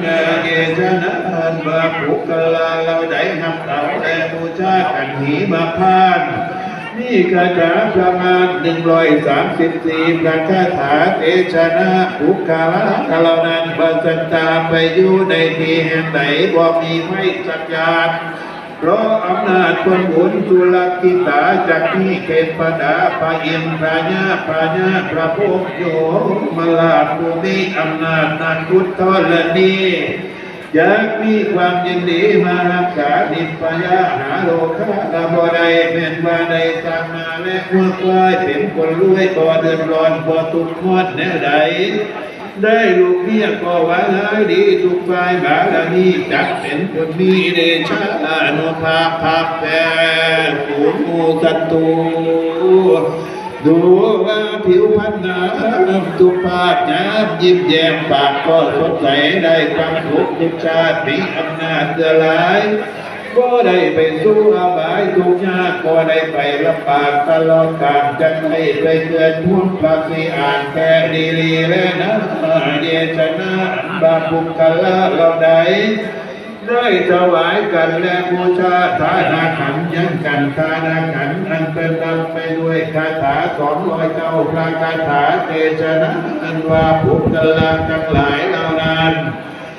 เงเกชนะอันบาปุกลาเราได้นำเราแต่บูชากันหีมาพานนี่คาถาประมาณหนึ่งร้อยสามสิบสี่พระคาถาเตชนะปุกาละกาลนันบัสตาไปอยู่ในที่แห่งไหนบ่มีไม่สักอยาง เพราะอำนาจคนบุญจุลกิตาจากที่เกณฑ์ปดาพระอินทร์พระญาพระญาพระพุทธโยมลาภูมิอำนาจนาคุตทอลนีอยากมีความยินดีมารักษาดิปยาหาโลกาลาบใดเป็นว่าใดตามมาและเมื่อกลายเป็นคนรวยก่เดือดร้อนก่อทุกข์มดแนวใด ได้ลูกเมียก็ว่าหายดีทุกฝ่ายบาลานีจักเป็นคนมีเดชะอนุภาพภาพแผ่ผูมูศัตรูดูว่าผิวพรรณน้ำทุกภาพน้ำยิ้มแย้มปากก็สดใสได้ความทุกข์ทุกชาติมีอำนาจเกือหลาย ก็ได้ไปสู้อาบายทุกยากก็ได้ไปลำบากตลอดกาลจะให้ไปเกิดทุกข์พระสีอ่านแค่ดีลีและนะเดชนะบาปุกะละเราได้ได้ถวายกันและบูชาทานาขันยังกันทานาขันอันเป็นนำไปด้วยคาถาสองร้อยเก้าพระคาถาเตชนะอันว่าปุกะละทั้งหลายเหล่านั้น